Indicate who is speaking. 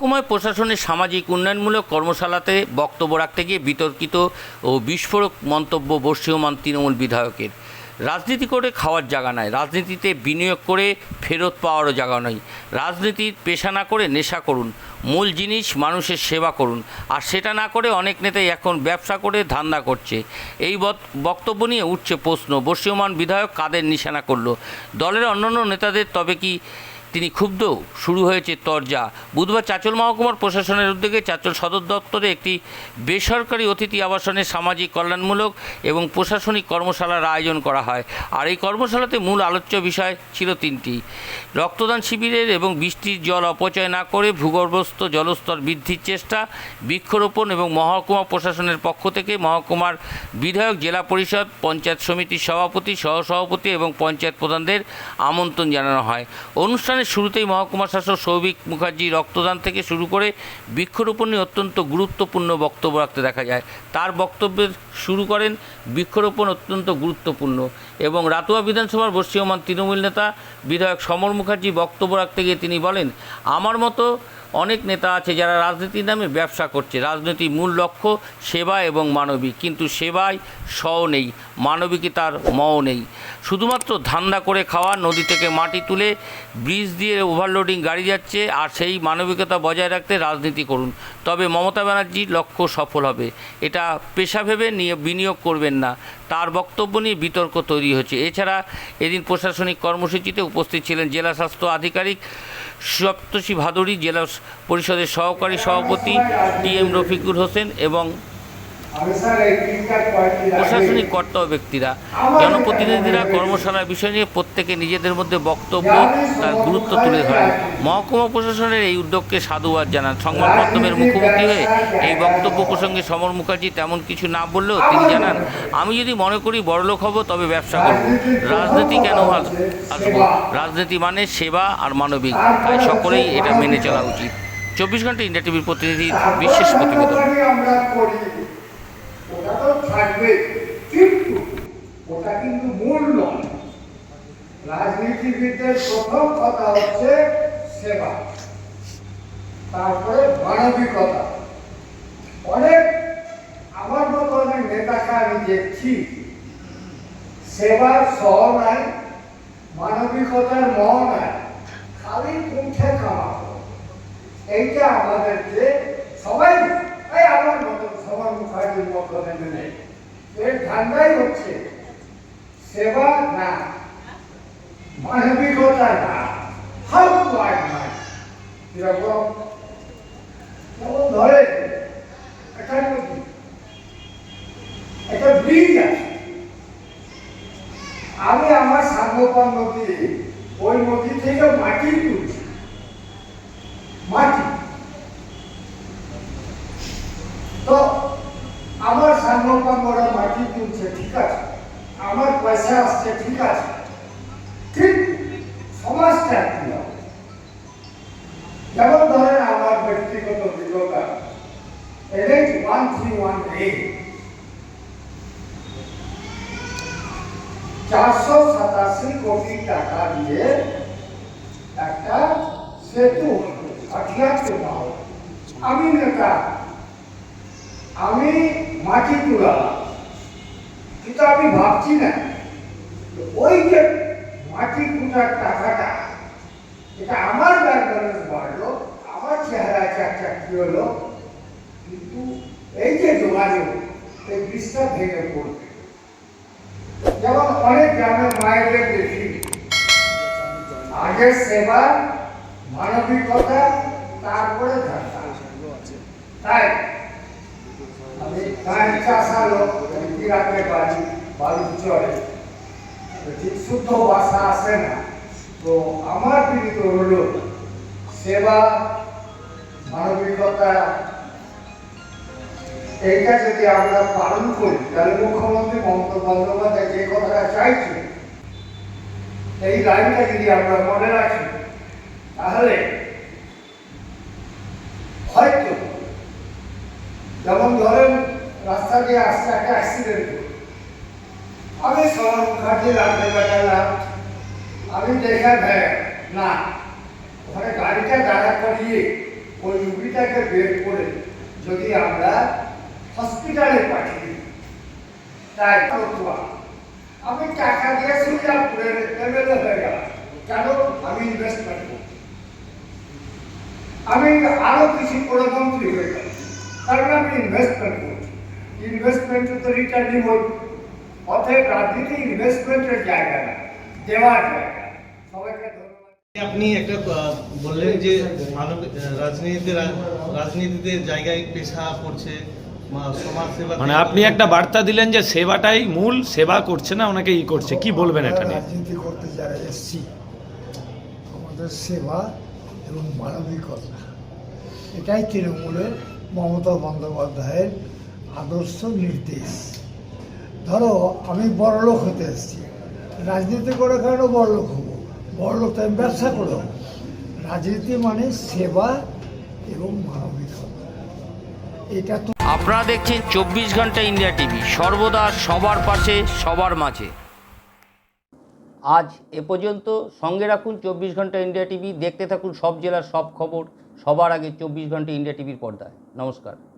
Speaker 1: মহকুমায় প্রশাসনের সামাজিক উন্নয়নমূলক কর্মশালাতে বক্তব্য রাখতে গিয়ে বিতর্কিত ও বিস্ফোরক মন্তব্য বর্ষীয়মান তৃণমূল বিধায়কের। রাজনীতি করে খাওয়ার জায়গা নয় রাজনীতিতে বিনিয়োগ করে ফেরত পাওয়ারও জায়গা নয় রাজনীতির পেশা না করে নেশা করুন। মূল জিনিস মানুষের সেবা করুন। আর সেটা না করে অনেক নেতাই এখন ব্যবসা করে ধান্দা করছে। এই বক্তব্য নিয়ে উঠছে প্রশ্ন। বর্ষীয়মান বিধায়ক কাদের নিশানা করল? দলের অন্যান্য নেতাদের তবে কি তিনি ক্ষুব্ধ। শুরু হয়েছে তরজা। বুধবার চাচল মহকুমার প্রশাসনের উদ্যোগে চাচল সদর দপ্তরে একটি বেসরকারি অতিথি আবাসনে সামাজিক কল্যাণমূলক এবং প্রশাসনিক কর্মশালার আয়োজন করা হয়। আর এই কর্মশালাতে মূল আলোচ্য বিষয় ছিল তিনটি। রক্তদান শিবিরের এবং বৃষ্টির জল অপচয় না করে ভূগর্ভস্থ জলস্তর বৃদ্ধির চেষ্টা, বৃক্ষরোপণ এবং মহকুমা প্রশাসনের পক্ষ থেকে মহকুমার বিধায়ক, জেলা পরিষদ, পঞ্চায়েত সমিতির সভাপতি, সহসভাপতি এবং পঞ্চায়েত প্রধানদের আমন্ত্রণ জানানো হয়। অনুষ্ঠানের শুরুতেই মহকুমা শাসক সৌভিক মুখার্জি রক্তদান থেকে শুরু করে বৃক্ষরোপণ নিয়ে অত্যন্ত গুরুত্বপূর্ণ বক্তব্য রাখতে দেখা যায়। তার বক্তব্যের শুরু করেন, বৃক্ষরোপণ অত্যন্ত গুরুত্বপূর্ণ এবং রাতুয়া বিধানসভার বর্ষীয়মান তৃণমূল নেতা বিধায়ক সমর মুখার্জি বক্তব্য রাখতে গিয়ে তিনি বলেন, আমার মতো অনেক নেতা আছে যারা রাজনীতির নামে ব্যবসা করছে। রাজনীতির মূল লক্ষ্য সেবা এবং মানবিক। কিন্তু সেবায় সও নেই। মানবিকতার মও নেই। শুধুমাত্র ধান্দা করে খাওয়া, নদী থেকে মাটি তুলে ব্রিজ দিয়ে ওভারলোডিং গাড়ি যাচ্ছে আর সেই মানবিকতা বজায় রাখতে রাজনীতি করুন। তবে মমতা ব্যানার্জির লক্ষ্য সফল হবে। এটা পেশা ভেবে নিয়ে বিনিয়োগ করবেন না। তার বক্তব্য নিয়ে বিতর্ক তৈরি হয়েছে এছাড়া এদিন প্রশাসনিক কর্মসূচিতে উপস্থিত ছিলেন জেলা স্বাস্থ্য আধিকারিক সপ্তষী ভাদুরী, জেলা পরিষদের সহকারী সভাপতি টি এম রফিকুর হোসেন এবং প্রশাসনিক কর্তব্য ব্যক্তিরা জনপ্রতিনিধিরা কর্মশালার বিষয় নিয়ে প্রত্যেকে নিজেদের মধ্যে বক্তব্য তার গুরুত্ব তুলে ধরেন। মহকুমা প্রশাসনের এই উদ্যোগকে সাধুবাদ জানান। সংবাদ মাধ্যমের মুখোমুখি হয়ে এই বক্তব্য প্রসঙ্গে সমর মুখার্জি তেমন কিছু না বললেও তিনি জানান আমি যদি মনে করি বড়লোক হব তবে ব্যবসা করব। রাজনীতি কেন আসব। আসব রাজনীতি মানে সেবা আর মানবিক। তাই সকলেই এটা মেনে চলা উচিত। চব্বিশ ঘণ্টা ইন্ডিয়া টিভির প্রতিনিধি বিশেষ প্রতিবেদন
Speaker 2: যতখানি আমরা করি ওটা তো থাকবে। কিন্তু ওটা কিন্তু মূল নয়। রাজনীতিবিদদের প্রথম কথা হচ্ছে সেবা। তারপরে মানবিকতা। অনেক আমার মতো অনেক নেতাকে আমি দেখছি, সেবার সহ নাই, মানবিকতার ম নাই, খালি কুণ্ঠে কামাবো। এইটা আমাদেরকে সবাই এই আমার মতো সবার মুখার্জির মতো নেই। এর ধান্দাই হচ্ছে সেবা না, মানবিকতা না হাউ টু আই মাই যেরকম যেমন ধরে একটা একটা ব্রিজ আছে। আমি আমার সাঙ্গপান নদী, ওই নদী থেকে মাটি তুলছি মাটি তো আমার সাঙ্গপান ওরা মাটি তুলছে ঠিক আছে? আমার পয়সা আসছে, ঠিক আছে? ঠিক সমাজটা কি হবে? যেমন ধরেন আমার ব্যক্তিগত অভিজ্ঞতা NH one three one eight চারশো সাতাশি কোটি টাকা দিয়ে একটা সেতু আঠিয়াতে পাও আমি নেতা, আমি মাটি তুলা কিন্তু আমি ভাবছি না। ওই যে মাটি কুটার টাকাটা, এটা আমার ব্যাংক ব্যালেন্স বাড়লো, আমার চেহারা চাকচাকি হলো, কিন্তু এই যে যোগাযোগ, এই বিষটা ভেঙে পড়বে। যেমন অনেক গ্রামের মায়েদের দেখি আগে সেবা, মানবিকতা, তারপরে তাই, আমি রাখতে পারি বাড়ির চলে ঠিক শুদ্ধ ভাষা আসে না। তো আমার বিনীত অনুরোধ সেবা, মানবিকতা, এইটা যদি আমরা পালন করি, তাহলে মুখ্যমন্ত্রী মমতা বন্দ্যোপাধ্যায় যে কথাটা চাইছে, এই লাইনটা যদি আমরা মনে রাখি, তাহলে হয়তো, যেমন ধরেন দিয়ে আসছে একটা অ্যাক্সিডেন্ট আমি সবার মুখার্জি রাখতে বেটালাম আমি দেখে ভ্যাঁ না, ওখানে গাড়িটা দাঁড়া করিয়ে ওই রুগীটাকে বের করে যদি আমরা হসপিটালে পাঠিয়ে তাই করতুয়া। আমি টাকা দিয়ে সুইজাপুরের এমএলএ হয়ে গেলাম। কেন? আমি ইনভেস্টমেন্ট করব। আমি আরও কিছু করে হয়ে গেলাম। কারণ আমি ইনভেস্টমেন্ট করছি ইনভেস্টমেন্টে তো রিটার্ন নিবই অতএব রাজনীতি ইনভেস্টমেন্টের জায়গা না দেওয়ার জায়গা। সবাইকে
Speaker 3: আপনি একটা বললেন যে মানব রাজনীতিতে রাজনীতিতে জায়গায় পেশা করছে মা- সমাজ সেবা
Speaker 4: মানে আপনি একটা বার্তা দিলেন যে সেবাটাই মূল সেবা করছে না ওনাকে ই করছে। কি বলবেন এটা নিয়ে?
Speaker 5: রাজনীতি করতে যারা এসছি আমাদের সেবা এবং মানবিকতা এটাই তৃণমূলের মমতা বন্দ্যোপাধ্যায়ের আদর্শ নির্দেশ। ধরো আমি বড়লোক হতে এসেছি। রাজনীতি করে কেন বড়লোক হব। বড়লোক তো আমি ব্যবসা করে। হব। রাজনীতি মানে সেবা এবং মানবিকতা এটা তো
Speaker 1: আপনারা দেখছেন চব্বিশ ঘণ্টা ইন্ডিয়া টিভি। সর্বদা সবার পাশে সবার মাঝে। আজ এ পর্যন্ত সঙ্গে রাখুন চব্বিশ ঘণ্টা ইন্ডিয়া টিভি। দেখতে থাকুন সব জেলার সব খবর। সবার আগে চব্বিশ ঘণ্টা ইন্ডিয়া টিভির পর্দায়। নমস্কার।